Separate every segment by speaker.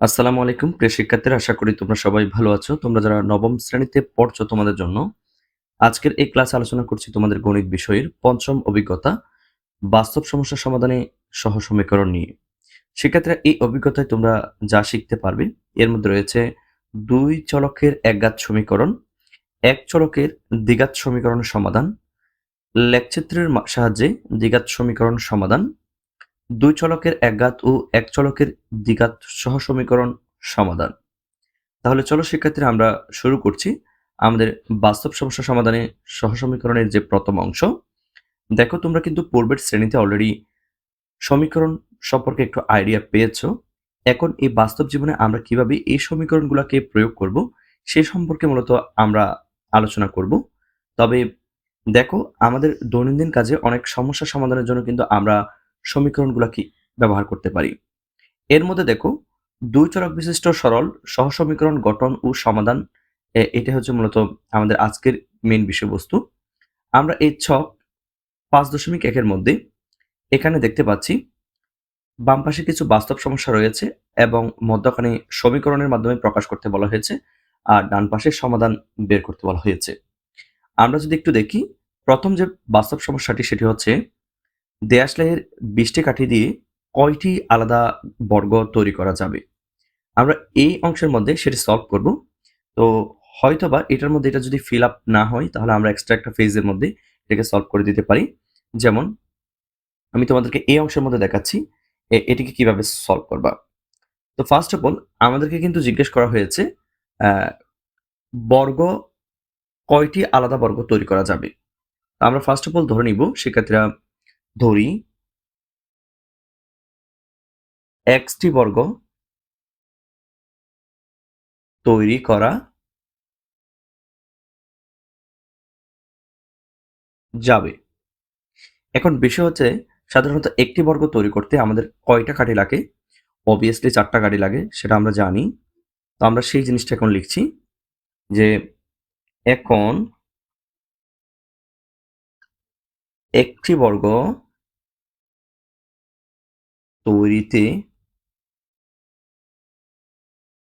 Speaker 1: আসসালামু আলাইকুম, প্রিয় শিক্ষার্থীরা, আশা করি তোমরা সবাই ভালো আছো। তোমরা যারা নবম শ্রেণীতে পড়ছো তোমাদের জন্য, আজকের এই ক্লাস আলোচনা করছি তোমাদের গণিত বিষয়ের পঞ্চম অভিজ্ঞতা, বাস্তব সমস্যা সমাধানে সহ সমীকরণ নিয়ে। শিক্ষার্থীরা, এই অভিজ্ঞতায় তোমরা যা শিখতে পারবে, এর মধ্যে রয়েছে দুই চলকের একঘাত সমীকরণ, এক চলকের দ্বিঘাত সমীকরণ সমাধান, লেখচিত্রের সাহায্যে দ্বিঘাত সমীকরণ সমাধান দুই চলকের একঘাত ও এক চলকের দ্বিঘাত সহ সমীকরণ সমাধান। তাহলে চলো শিক্ষার্থীরা, আমরা শুরু করছি। আমাদের বাস্তব সমস্যা সমাধানে সহ সমীকরণের যে প্রথম অংশ, দেখো তোমরা কিন্তু পূর্বের শ্রেণীতে অলরেডি সমীকরণ সম্পর্কে একটু আইডিয়া পেয়েছ। এখন এই বাস্তব জীবনে আমরা কীভাবে এই সমীকরণগুলোকে প্রয়োগ করব, সে সম্পর্কে মূলত আমরা আলোচনা করব। তবে দেখো, আমাদের দৈনন্দিন কাজে অনেক সমস্যা সমাধানের জন্য কিন্তু আমরা সমীকরণগুলোকে ব্যবহার করতে পারি? এর মধ্যে দেখো, দুই চরক বিশিষ্ট সরল সহ সমীকরণ গঠন ও সমাধান এটা হচ্ছে মূলত আমাদের আজকের মেন বিষয়বস্তু। আমরা এই ছক পাঁচ দশমিক একের মধ্যে এখানে দেখতে পাচ্ছি, বাম পাশে কিছু বাস্তব সমস্যা রয়েছে এবং মধ্যখানে সমীকরণের মাধ্যমে প্রকাশ করতে বলা হয়েছে আর ডান পাশে সমাধান বের করতে বলা হয়েছে। আমরা যদি একটু দেখি, প্রথম যে বাস্তব সমস্যাটি সেটি হচ্ছে দেয়াশলাইয়ের বিশটি কাঠি দিয়ে কয়টি আলাদা বর্গ তৈরি করা যাবে? আমরা এই অংশের মধ্যে সেটি সলভ করব। তো হয়তোবা এটার মধ্যে এটা যদি ফিল আপ না হয়, তাহলে আমরা এক্সট্রা একটা ফেজের মধ্যে এটাকে সলভ করে দিতে পারি। যেমন, আমি তোমাদেরকে এই অংশের মধ্যে দেখাচ্ছি এটিকে কীভাবে সলভ করবা। তো ফার্স্ট অফ অল আমাদেরকে কিন্তু জিজ্ঞেস করা হয়েছে বর্গ কয়টি আলাদা বর্গ তৈরি করা যাবে? আমরা ফার্স্ট অফ অল ধরে নিব, শিক্ষার্থীরা ধরি এক্সটি বর্গ তৈরি করা যাবে। এখন বিষয় হচ্ছে সাধারণত একটি বর্গ তৈরি করতে আমাদের কয়টা কাঠি লাগে? অবভিয়াসলি চারটা কাঠি লাগে, সেটা আমরা জানি। তো আমরা সেই জিনিসটা এখন লিখছি যে এখন একটি বর্গ তৈরিতে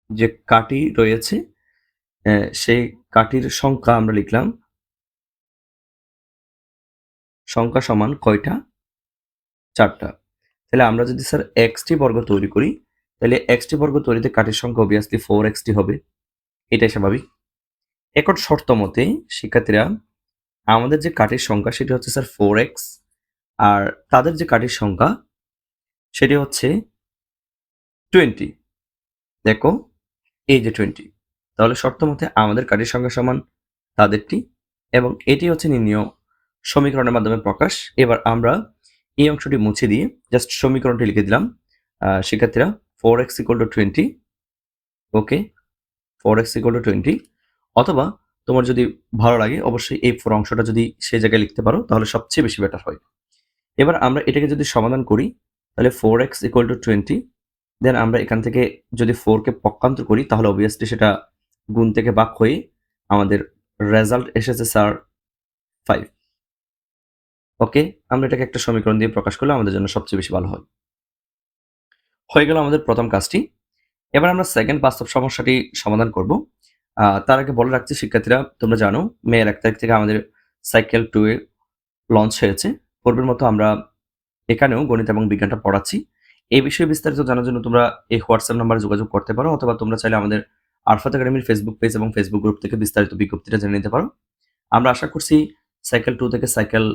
Speaker 1: যে কাঠি রয়েছে সেই কাঠির সংখ্যা আমরা লিখলাম। সংখ্যা সমান কয়টা? চারটা। তাহলে আমরা যদি স্যার এক্সটি বর্গ তৈরি করি, তাহলে এক্সটি বর্গ তৈরিতে কাঠির সংখ্যা অবভিয়াসলি ফোর এক্সটি হবে। এটাই স্বাভাবিক। এখন শর্ত মতে শিক্ষার্থীরা, আমাদের যে কাঠির সংখ্যা সেটি হচ্ছে স্যার ফোর এক্স, আর তাদের যে কাঠির সংখ্যা সেটি হচ্ছে টোয়েন্টি দেখো, এই যে টোয়েন্টি তাহলে শর্ত মতে আমাদের কাঠির সংখ্যা সমান তাদেরটি এবং এটি হচ্ছে নির্ণীয় সমীকরণের মাধ্যমে প্রকাশ। এবার আমরা এই অংশটি মুছে দিয়ে জাস্ট সমীকরণটি লিখে দিলাম। শিক্ষার্থীরা four x equal to twenty okay four x equal to twenty অথবা তোমার যদি ভালো লাগে, অবশ্যই এই ফোর অংশটা যদি সেই জায়গায় লিখতে পারো, তাহলে সবচেয়ে বেশি বেটার হয়। এবার আমরা এটাকে যদি সমাধান করি তাহলে four x equal to twenty then আমরা এখান থেকে যদি ফোরকে পক্ষান্তর করি, তাহলে অবভিয়াসলি সেটা গুণ থেকে বাক হয়ে আমাদের রেজাল্ট এসেছে স্যার ফাইভ ওকে আমরা এটাকে একটা সমীকরণ দিয়ে প্রকাশ করলে আমাদের জন্য সবচেয়ে বেশি ভালো হয়। হয়ে গেল আমাদের প্রথম কাজটি। এবার আমরা সেকেন্ড বাস্তব সমস্যাটি সমাধান করব। তার আগে বলে রাখছি, শিক্ষার্থীরা, তোমরা জানো মেয়ের এক তারিখ থেকে আমাদের সাইকেল টু এ লঞ্চ হয়েছে। পূর্বের মতো আমরা এখানেও গণিত এবং বিজ্ঞানটা পড়াচ্ছি। এই বিষয়ে বিস্তারিত জানার জন্য তোমরা এই হোয়াটসঅ্যাপ নাম্বারে যোগাযোগ করতে পারো অথবা তোমরা চাইলে আমাদের আরফাত একাডেমির ফেসবুক পেজ এবং ফেসবুক গ্রুপ থেকে বিস্তারিত বিজ্ঞপ্তিটা জেনে নিতে পারো। আমরা আশা করছি সাইকেল টু থেকে সাইকেল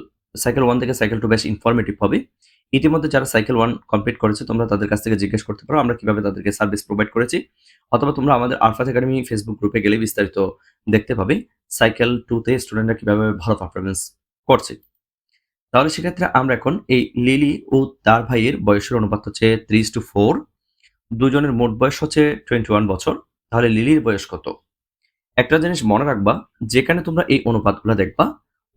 Speaker 1: সাইকেল ওয়ান থেকে সাইকেল টু বেশ ইনফরমেটিভ হবে। ইতিমধ্যে যারা সাইকেল ওয়ান কমপ্লিট করেছে, তোমরা তাদের কাছ থেকে জিজ্ঞেস করতে পারো আমরা কীভাবে তাদেরকে সার্ভিস প্রোভাইড করেছি। অথবা তোমরা আমাদের আরফাত একাডেমি ফেসবুক গ্রুপে গেলে বিস্তারিত দেখতে পাবে। সাইকেল টুতে স্টুডেন্টরা কীভাবে ভালো পারফরমেন্স করছে। তাহলে সেক্ষেত্রে আমরা এখন এই লিলি ও তার ভাইয়ের বয়সের অনুপাত হচ্ছে ত্রিশ টু ফোর দুজনের মোট বয়স হচ্ছে টোয়েন্টি ওয়ান বছর, তাহলে লিলির বয়স কত? একটা জিনিস মনে রাখবা, যেখানে তোমরা এই অনুপাতগুলো দেখবা,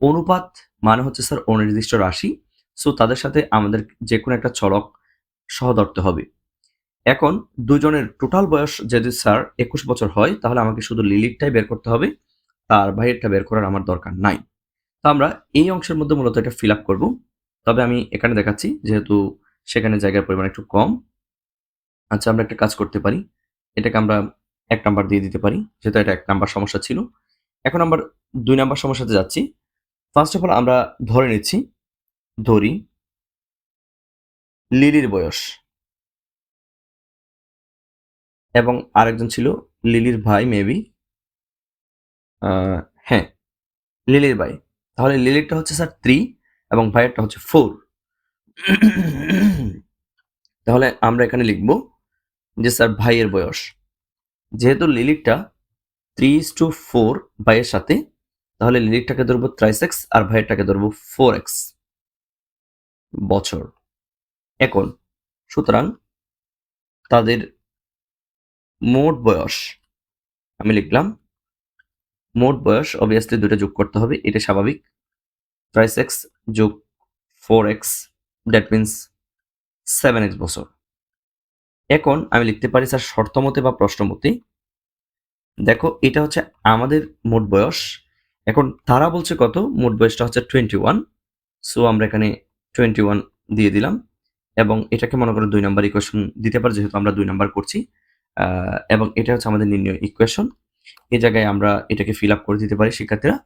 Speaker 1: অনুপাত মানে হচ্ছে স্যার অনির্দিষ্ট রাশি সো তাদের সাথে আমাদের যে কোনো একটা চলক সহ ধরতে হবে। এখন দুজনের টোটাল বয়স যদি স্যার একুশ বছর হয়, তাহলে আমাকে শুধু লিলিরটাই বের করতে হবে, তার ভাইয়েরটা বের করার আমার দরকার নাই। তো আমরা এই অংশের মধ্যে মূলত এটা ফিল আপ করব। তবে আমি এখানে দেখাচ্ছি, যেহেতু সেখানে জায়গার পরিমাণ একটু কম। আচ্ছা আমরা একটা কাজ করতে পারি। এটাকে আমরা এক নাম্বার দিয়ে দিতে পারি, যেহেতু এটা এক নাম্বার সমস্যা ছিল। এখন আমরা দুই নাম্বার সমস্যাতে যাচ্ছি। ফার্স্ট অফ অল আমরা ধরে নিচ্ছি, ধরি লিলির বয়স। এবং আরেকজন ছিল লিলির ভাই মেবি হ্যাঁ লিলির ভাই। তাহলে লিলিরটা হচ্ছে স্যার থ্রি এবং ভাইয়েরটা হচ্ছে ফোর তাহলে আমরা এখানে লিখব যে স্যার ভাইয়ের বয়স। যেহেতু লিলিটটা থ্রি ইস টু ফোর ভাইয়ের সাথে, তাহলে লিলিটটাকে ধরবো থ্রাইস এক্স আর ভাইয়েরটাকে ধরবো ফোর এক্স বছর। এখন, সুতরাং তাদের মোট বয়স, আমি লিখলাম মোট বয়স অবভিয়াসলি দুটো যোগ করতে হবে, এটা স্বাভাবিক। থ্রাইস এক্স যোগ four x that means seven x বছর। এখন আমি লিখতে পারি স্যার শর্তমতে বা প্রশ্নমতে, দেখো এটা হচ্ছে আমাদের মোট বয়স, এখন তারা বলছে কত? মোট বয়সটা হচ্ছে টোয়েন্টি ওয়ান সো আমরা এখানে টোয়েন্টি ওয়ান দিয়ে দিলাম, এবং এটাকে মনে করো দুই নাম্বার ইকুয়েশন দিতে পারি, যেহেতু আমরা দুই নাম্বার করছি এবং এটা হচ্ছে আমাদের নির্ণয় ইকুয়েশন এই জায়গায় আমরা এটাকে ফিল আপ করে দিতে পারি। শিক্ষার্থীরা,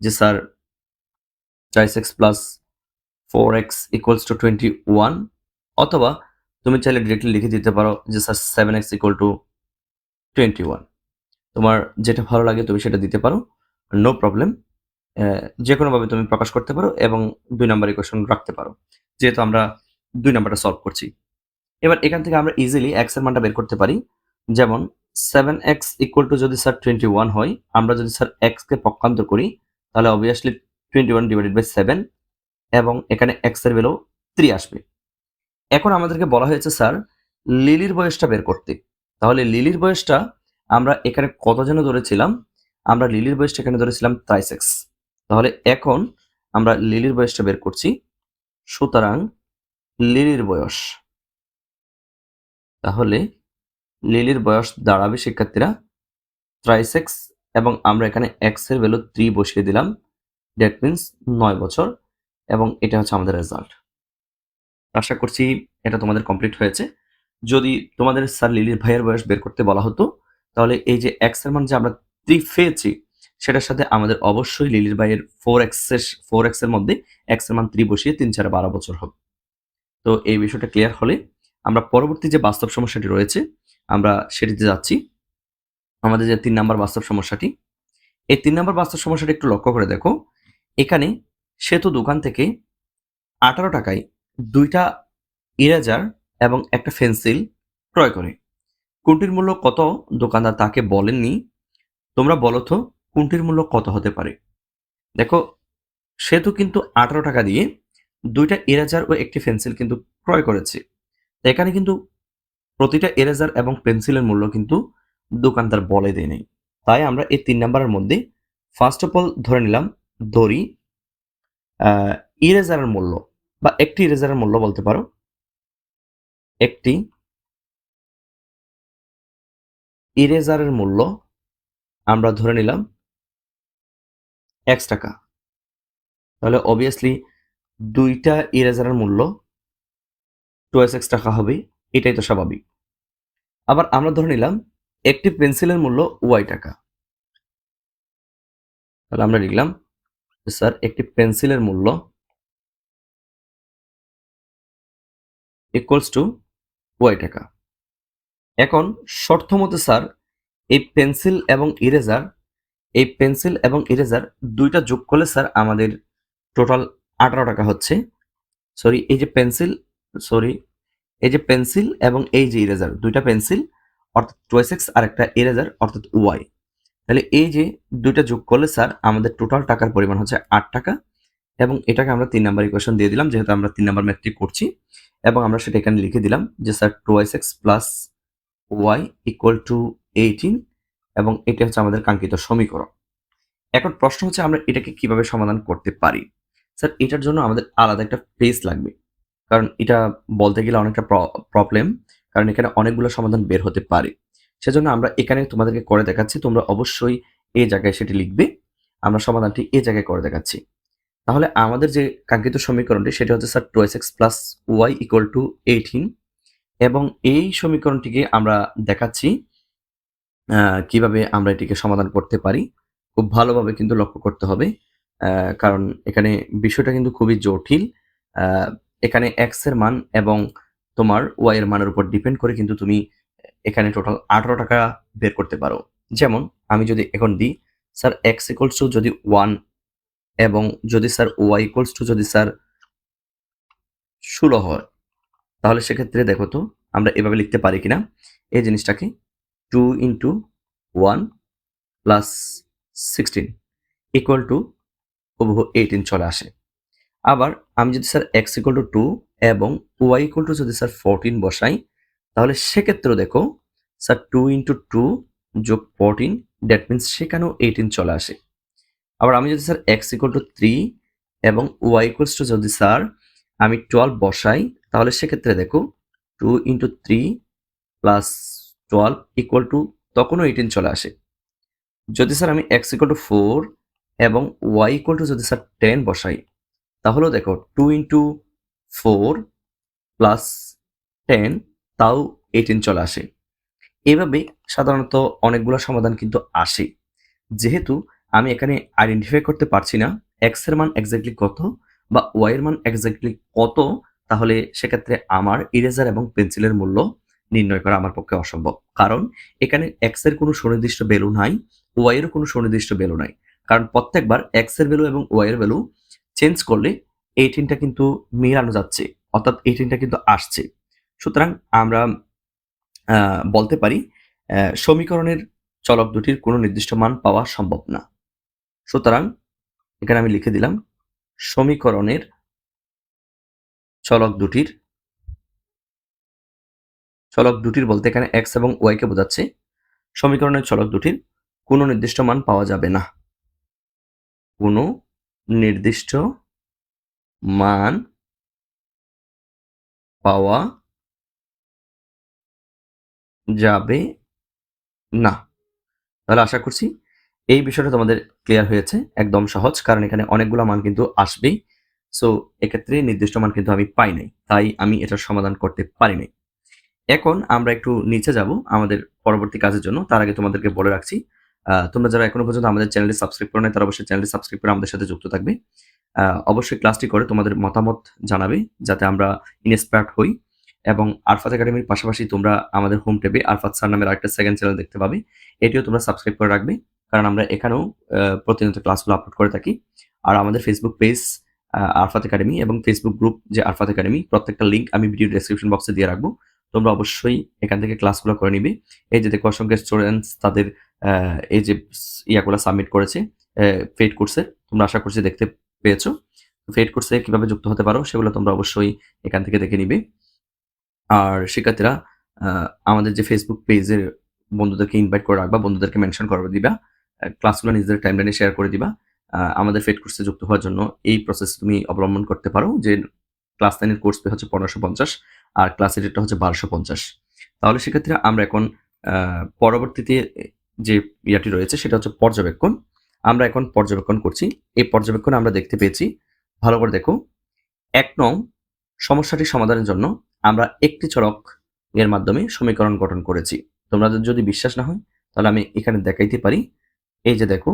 Speaker 1: যে sir চাইস x plus four x equals to twenty one অথবা তুমি চাইলে ডিরেক্টলি লিখে দিতে পারো যে sir seven x equal to twenty one তোমার যেটা ভালো লাগে তুমি সেটা দিতে পারো নো প্রবলেম যে কোনোভাবে তুমি প্রকাশ করতে পারো এবং দুই নাম্বার ইকুয়েশন রাখতে পারো। যেহেতু আমরা দুই নাম্বারটা সলভ করছি। এবার এখান থেকে আমরা ইজিলি এক্সের মানটা বের করতে পারি। যেমন সেভেন এক্স ইকুয়াল টু যদি স্যার টোয়েন্টি ওয়ান হয়, আমরা যদি স্যার এক্সকে পক্ষান্তর করি, তাহলে obviously twenty one divided by seven এবং এখানে এক্সের ভ্যালু থ্রি আসবে। এখন আমাদেরকে বলা হয়েছে স্যার লিলির বয়সটা বের করতে। তাহলে লিলির বয়সটা আমরা এখানে কত যেন ধরেছিলাম, আমরা লিলির বয়সটা এখানে ধরেছিলাম থ্রাইস এক্স তাহলে এখন আমরা লিলির বয়সটা বের করছি, সুতরাং লিলির বয়স। তাহলে লিলির বয়স দাঁড়াবে শিক্ষার্থীরা। থ্রাইস এক্স এবং আমরা এখানে এক্সের ভ্যালু থ্রি বসিয়ে দিলাম। দ্যাট মিনস নয় বছর এবং এটা হচ্ছে আমাদের রেজাল্ট আশা করছি এটা তোমাদের কমপ্লিট হয়েছে। যদি তোমাদের স্যার লিলির ভাইয়ের বয়স বের করতে বলা হতো, তাহলে এই যে এক্সের মান যে আমরা থ্রি পেয়েছি, সেটার সাথে আমাদের অবশ্যই লিলির ভাইয়ের ফোর এক্সের ফোর এক্সের মধ্যে এক্সের মান থ্রি বসিয়ে তিন, চার, বারো বছর হবে। তো এই বিষয়টা ক্লিয়ার হলে আমরা পরবর্তী যে বাস্তব সমস্যাটি রয়েছে আমরা সেটিতে যাচ্ছি। আমাদের যে তিন নাম্বার বাস্তব সমস্যাটি, এই তিন নাম্বার বাস্তব সমস্যাটি একটু লক্ষ্য করে দেখো। এখানে সেতু দোকান থেকে আঠারো টাকায় দুইটা ইরেজার এবং একটা পেন্সিল ক্রয় করে। কোনটির মূল্য কত? দোকানদার তাকে বলেননি। তোমরা বলো তো, কোনটির মূল্য কত হতে পারে? দেখো, সেতু কিন্তু আঠারো টাকা দিয়ে দুইটা ইরেজার ও একটি পেন্সিল কিন্তু ক্রয় করেছে। এখানে কিন্তু প্রতিটা ইরেজার এবং পেন্সিলের মূল্য কিন্তু দোকানদার বলে দেয়নি তাই আমরা এই তিন নাম্বারের মধ্যে ফার্স্ট অফ অল ধরে নিলাম ধরি ইরেজারের মূল্য বা একটি ইরেজারের মূল্য বলতে পারো। একটি ইরেজারের মূল্য আমরা ধরে নিলাম এক্স টাকা। তাহলে অবভিয়াসলি দুইটা ইরেজারের মূল্য টুয়েস এক্স টাকা হবে। এটাই তো স্বাভাবিক। আবার আমরা ধরে নিলাম, একটি পেন্সিলের মূল্য ওয়াই টাকা। তাহলে আমরা লিখলাম, স্যার, একটি পেন্সিলের মূল্য ইকুয়ালস টু ওয়াই টাকা। এখন শর্ত মতে স্যার, এই পেন্সিল এবং ইরেজার এই পেন্সিল এবং ইরেজার দুইটা যোগ করলে, স্যার, আমাদের টোটাল আঠারো টাকা হচ্ছে। সরি এই যে পেন্সিল সরি এই যে পেন্সিল এবং এই যে ইরেজার, দুইটা পেন্সিল, অর্থাৎ টুয়েস এক্স আর একটা ইরেজার, অর্থাৎ ওয়াই তাহলে এই যে দুইটা যোগ করলে স্যার আমাদের টোটাল টাকার পরিমাণ হচ্ছে আট টাকা এবং এটাকে আমরা তিন নাম্বার ইকুয়েশন দিয়ে দিলাম, যেহেতু আমরা তিন নাম্বার ম্যাথটি করছি এবং আমরা সেটা এখানে লিখে দিলাম যে sir twice x plus y equal to eighteen এবং এটা হচ্ছে আমাদের কাঙ্ক্ষিত সমীকরণ। এখন প্রশ্ন হচ্ছে আমরা এটাকে কীভাবে সমাধান করতে পারি? স্যার, এটার জন্য আমাদের আলাদা একটা পেজ লাগবে। কারণ এটা বলতে গেলে অনেকটা প্রবলেম কারণ এখানে অনেকগুলো সমাধান বের হতে পারে। সেজন্য আমরা এখানে তোমাদেরকে করে দেখাচ্ছি, তোমরা অবশ্যই এই জায়গায় সেটি লিখবে, আমরা সমাধানটি এই জায়গায় করে দেখাচ্ছি। তাহলে আমাদের যে কাঙ্ক্ষিত সমীকরণটি, সেটা হচ্ছে sir two x plus y equal to eighteen এবং এই সমীকরণটিকে আমরা দেখাচ্ছি কীভাবে আমরা এটিকে সমাধান করতে পারি। খুব ভালোভাবে কিন্তু লক্ষ্য করতে হবে কারণ এখানে বিষয়টা কিন্তু খুবই জটিল এখানে এক্সের মান এবং তোমার ওয়াই এর মানের উপর ডিপেন্ড করে কিন্তু তুমি এখানে টোটাল আঠারো টাকা বের করতে পারো। যেমন, আমি যদি এখন দিই, স্যার এক্স ইকুয়ালস টু যদি ওয়ান এবং যদি স্যার ওয়াই ইকুয়ালস টু যদি স্যার ষোলো হয়, তাহলে সেক্ষেত্রে দেখো তো, আমরা এভাবে লিখতে পারি কিনা? এই জিনিসটাকে two into one plus sixteen equal to হুবহু এইটিন চলে আসে। আবার আমি যদি sir x equal to two এবং ওয়াই ইকুয়াল টু যদি স্যার ফোরটিন বসাই, তাহলে সেক্ষেত্রে দেখো স্যার টু ইন্টু টু যোগ ফোরটিন দ্যাট মিনস সেখানেও এইটিন চলে আসে। আবার আমি যদি sir x equal to three এবং ওয়াই ইকুয়ালস টু যদি স্যার আমি টুয়েলভ বসাই, তাহলে সেক্ষেত্রে দেখো two into three plus twelve equal to তখনও এইটিন চলে আসে। যদি স্যার আমি এক্স ইকুয়াল টু ফোর এবং ওয়াই ইকুয়াল টু যদি স্যার টেন বসাই তাহলেও দেখো two into four plus ten তাও এইটিন চলে আসে। এভাবে সাধারণত অনেকগুলো সমাধান কিন্তু আসে। যেহেতু আমি এখানে আইডেন্টিফাই করতে পারছি না এক্সের মান এক্স্যাক্টলি কত বা ওয়াই এর মান এক্স্যাক্টলি কত, তাহলে সেক্ষেত্রে আমার ইরেজার এবং পেন্সিলের মূল্য নির্ণয় করা আমার পক্ষে অসম্ভব। কারণ এখানে এক্সের কোনো সুনির্দিষ্ট ভ্যালু নাই ওয়াই এরও কোনো সুনির্দিষ্ট ভ্যালু নাই। কারণ প্রত্যেকবার এক্সের ভ্যালু এবং ওয়াই এর ভ্যালু চেঞ্জ করলে এইটিনটা কিন্তু মেলানো যাচ্ছে, অর্থাৎ এইটিনটা কিন্তু আসছে। সুতরাং আমরা বলতে পারি সমীকরণের চলক দুটির কোনো নির্দিষ্ট মান পাওয়া সম্ভব না। সুতরাং এখানে আমি লিখে দিলাম, সমীকরণের চলক দুটির চলক দুটির বলতে এখানে এক্স এবং ওয়াই কে বোঝাচ্ছে, সমীকরণের চলক দুটির কোনো নির্দিষ্ট মান পাওয়া যাবে না। কোনো নির্দিষ্ট মান পাওয়া যাবে না। তাহলে আশা করছি এই বিষয়টা তোমাদের ক্লিয়ার হয়েছে, একদম সহজ, কারণ এখানে অনেকগুলো মান কিন্তু আসবেই। সো এক্ষেত্রে নির্দিষ্ট মান কিন্তু আমি পাই নাই, তাই আমি এটার সমাধান করতে পারি নাই। এখন আমরা একটু নিচে যাব আমাদের পরবর্তী কাজের জন্য, তার আগে তোমাদেরকে বলে রাখছি তোমরা যারা এখনও পর্যন্ত আমাদের চ্যানেলটি সাবস্ক্রাইব করো নাই, তারা অবশ্যই চ্যানেলটি সাবস্ক্রাইব করে আমাদের সাথে যুক্ত থাকবে। অবশ্যই ক্লাসটি করে তোমাদের মতামত জানাবে, যাতে আমরা ইনস্পায়ার্ড হই এবং আরফাত একাডেমির পাশাপাশি তোমরা আমাদের হোম ট্যাবে আরফাত স্যার নামের আরেকটা সেকেন্ড চ্যানেল দেখতে পাবে। এটিও তোমরা সাবস্ক্রাইব করে রাখবে, কারণ আমরা এখানেও প্রতিনিয়ত ক্লাসগুলো আপলোড করে থাকি। আর আমাদের ফেসবুক পেজ আরফাত একাডেমি এবং ফেসবুক গ্রুপ যে আরফাত একাডেমি প্রত্যেকটা লিঙ্ক আমি ভিডিও ডেসক্রিপশন বক্সে দিয়ে রাখব। তোমরা অবশ্যই এখান থেকে ক্লাসগুলো করে নিবে। এই যে দেখো অসংখ্য স্টুডেন্টস তাদের এই যে ইয়াগুলো সাবমিট করেছে ফেড কোর্সে তোমরা আশা করছি দেখতে পেয়েছ। ফেড কোর্সে কীভাবে যুক্ত হতে পারো সেগুলো তোমরা অবশ্যই এখান থেকে দেখে নিবে। আর শিক্ষার্থীরা আমাদের যে ফেসবুক পেজের বন্ধুদেরকে ইনভাইট করে রাখবা, বন্ধুদেরকে মেনশন করে দিবা ক্লাসগুলো নিজেদের টাইমলাইনে শেয়ার করে দিবা। আমাদের ফেড কোর্সে যুক্ত হওয়ার জন্য এই প্রসেস তুমি অবলম্বন করতে পারো যে ক্লাস নাইনের কোর্স হচ্ছে পনেরোশো পঞ্চাশ। আর ক্লাস এইটেরটা হচ্ছে বারোশো পঞ্চাশ। তাহলে সেক্ষেত্রে আমরা এখন পরবর্তীতে যে ইয়াটি রয়েছে সেটা হচ্ছে পর্যবেক্ষণ। আমরা এখন পর্যবেক্ষণ করছি। এই পর্যবেক্ষণে আমরা দেখতে পেয়েছি, ভালো করে দেখো, এক নং সমস্যাটি সমাধানের জন্য আমরা একটি চড়ক এর মাধ্যমে সমীকরণ গঠন করেছি। তোমাদের যদি বিশ্বাস না হয়, তাহলে আমি এখানে দেখাইতে পারি। এই যে দেখো,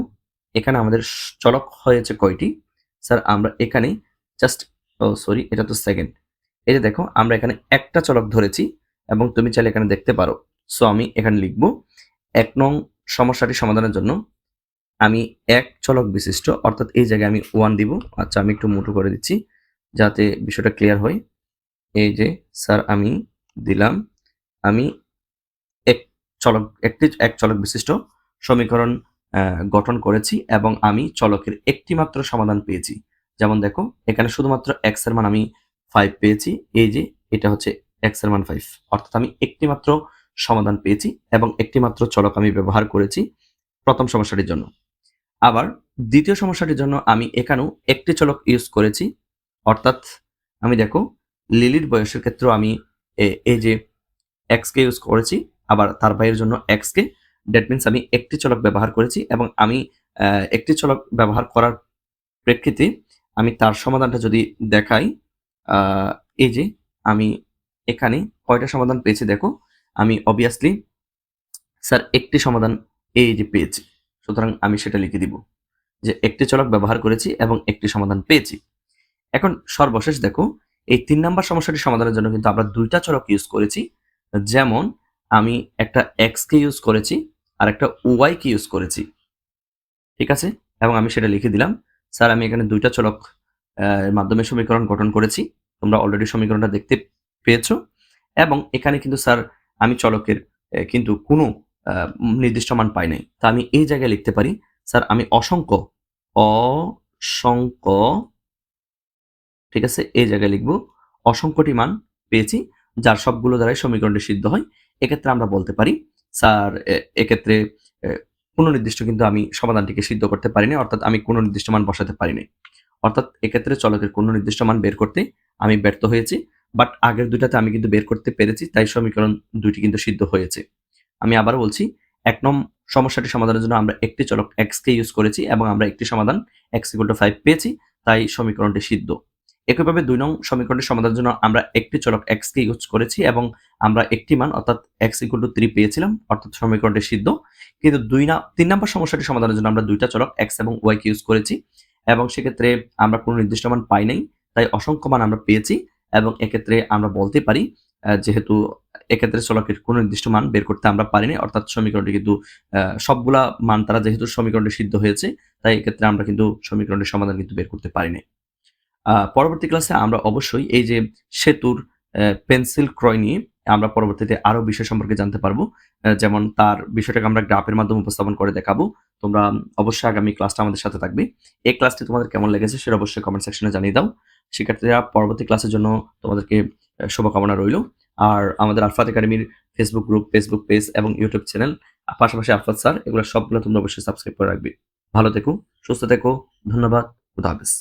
Speaker 1: এখানে আমাদের চলক হয়েছে কয়টি? স্যার, আমরা এখানে জাস্ট ও সরি এটা তো সেকেন্ড এই যে দেখো, আমরা এখানে একটা চলক ধরেছি এবং তুমি চাইলে এখানে দেখতে পারো। সো আমি এখানে লিখব, এক নং সমস্যাটি সমাধানের জন্য আমি এক চলক বিশিষ্ট, অর্থাৎ এই জায়গায় আমি ওয়ান দিব। আচ্ছা আমি একটু মোটো করে দিচ্ছি যাতে বিষয়টা ক্লিয়ার হয়। এই যে, স্যার, আমি দিলাম, আমি এক চলক, একটি, এক চলক বিশিষ্ট সমীকরণ গঠন করেছি এবং আমি চলকের একটি মাত্র সমাধান পেয়েছি। যেমন দেখো, এখানে শুধুমাত্র এক্সের মান আমি ফাইভ পেয়েছি। এই যে, এটা হচ্ছে এক্সের মান ফাইভ অর্থাৎ আমি একটি মাত্র সমাধান পেয়েছি এবং একটি মাত্র চলক আমি ব্যবহার করেছি প্রথম সমস্যাটির জন্য। আবার দ্বিতীয় সমস্যাটির জন্য আমি এখানেও একটি চলক ইউজ করেছি। অর্থাৎ আমি দেখো, লিলির বয়সের ক্ষেত্রেও আমি এই যে এক্স কে ইউজ করেছি, আবার তার ভাইয়ের জন্য এক্স কে। দ্যাট মিনস আমি একটি চলক ব্যবহার করেছি এবং আমি একটি চলক ব্যবহার করার প্রেক্ষিতে আমি তার সমাধানটা যদি দেখাই এই যে আমি এখানে কয়টা সমাধান পেয়েছি দেখো। আমি অবভিয়াসলি স্যার একটি সমাধান এই যে পেয়েছি, সুতরাং আমি সেটা লিখে দিব যে একটি চলক ব্যবহার করেছি এবং একটি সমাধান পেয়েছি। এখন সর্বশেষ দেখো, এই তিন নাম্বার সমস্যাটি সমাধানের জন্য কিন্তু আমরা দুইটা চলক ইউজ করেছি। যেমন আমি একটা এক্স কে ইউজ করেছি আর একটা ওয়াই কে ইউজ করেছি। ঠিক আছে? এবং আমি সেটা লিখে দিলাম। স্যার, আমি এখানে দুইটা চলক এর মাধ্যমে সমীকরণ গঠন করেছি। তোমরা অলরেডি সমীকরণটা দেখতে পেয়েছ। এবং এখানে কিন্তু স্যার আমি চলকের কিন্তু কোনো নির্দিষ্ট মান পাই নাই। তা আমি এই জায়গায় লিখতে পারি, স্যার আমি অসংখ্য অসংখ্য, ঠিক আছে, এই জায়গায় লিখব, অসংখ্যটি মান পেয়েছি, যার সবগুলো দ্বারাই সমীকরণটি সিদ্ধ হয়। এক্ষেত্রে আমরা বলতে পারি, স্যার এক্ষেত্রে কোনো নির্দিষ্ট কিন্তু আমি সমাধানটিকে সিদ্ধ করতে পারিনি, অর্থাৎ আমি কোনো নির্দিষ্ট মান বসাতে পারিনি। অর্থাৎ এক্ষেত্রে চলকের কোনো নির্দিষ্ট মান বের করতে আমি ব্যর্থ হয়েছি বাট আগের দুটাতে আমি কিন্তু বের করতে পেরেছি, তাই সমীকরণ দুটি কিন্তু সিদ্ধ হয়েছে। আমি আবার বলছি, এক নম সমস্যাটি সমাধানের জন্য আমরা একটি চলক এক্স কে ইউজ করেছি এবং আমরা একটি সমাধান এক্স ইকুয়াল টু ফাইভ পেয়েছি, তাই সমীকরণটি সিদ্ধ। একইভাবে দুই নং সমীকরণটি সমাধানের জন্য আমরা একটি চলক এক্স কে ইউজ করেছি এবং আমরা একটি মান অর্থাৎ এক্স ইকুয়াল টু থ্রি পেয়েছিলাম, অর্থাৎ সমীকরণটি সিদ্ধ। কিন্তু দুই না, তিন নম্বর সমস্যাটি সমাধানের জন্য আমরা দুইটা চলক এক্স এবং ওয়াই কে ইউজ করেছি এবং সেক্ষেত্রে আমরা কোনো নির্দিষ্ট মান পাই নাই, তাই অসংখ্য মান আমরা পেয়েছি এবং এক্ষেত্রে আমরা বলতে পারি যেহেতু এক্ষেত্রে চলকের কোনো নির্দিষ্ট মান বের করতে আমরা পারিনি, অর্থাৎ সমীকরণটি কিন্তু সবগুলা মান তারা যেহেতু সমীকরণটি সিদ্ধ হয়েছে, তাই এক্ষেত্রে আমরা কিন্তু সমীকরণটির সমাধান কিন্তু বের করতে পারিনি। পরবর্তী ক্লাসে আমরা অবশ্যই এই যে সেতুর পেন্সিল ক্রয় নিয়ে আমরা পরবর্তীতে আরও বিষয় সম্পর্কে জানতে পারব। যেমন তার বিষয়টাকে আমরা গ্রাফের মাধ্যমে উপস্থাপন করে দেখাবো। তোমরা অবশ্যই আগামী ক্লাসটা আমাদের সাথে থাকবে। এই ক্লাসটি তোমাদের কেমন লেগেছে সেটা অবশ্যই কমেন্ট সেকশনে জানিয়ে দাও। শিক্ষার্থীরা, পরবর্তী ক্লাসের জন্য তোমাদেরকে শুভকামনা রইল। আর আমাদের আলফাত একাডেমির ফেসবুক গ্রুপ ফেসবুক পেজ এবং ইউটিউব চ্যানেল পাশাপাশি আলফাত স্যার, এগুলো সবগুলো তোমরা অবশ্যই সাবস্ক্রাইব করে রাখবে। ভালো থেকো, সুস্থ থেকো, ধন্যবাদ, খুদা হাফেজ।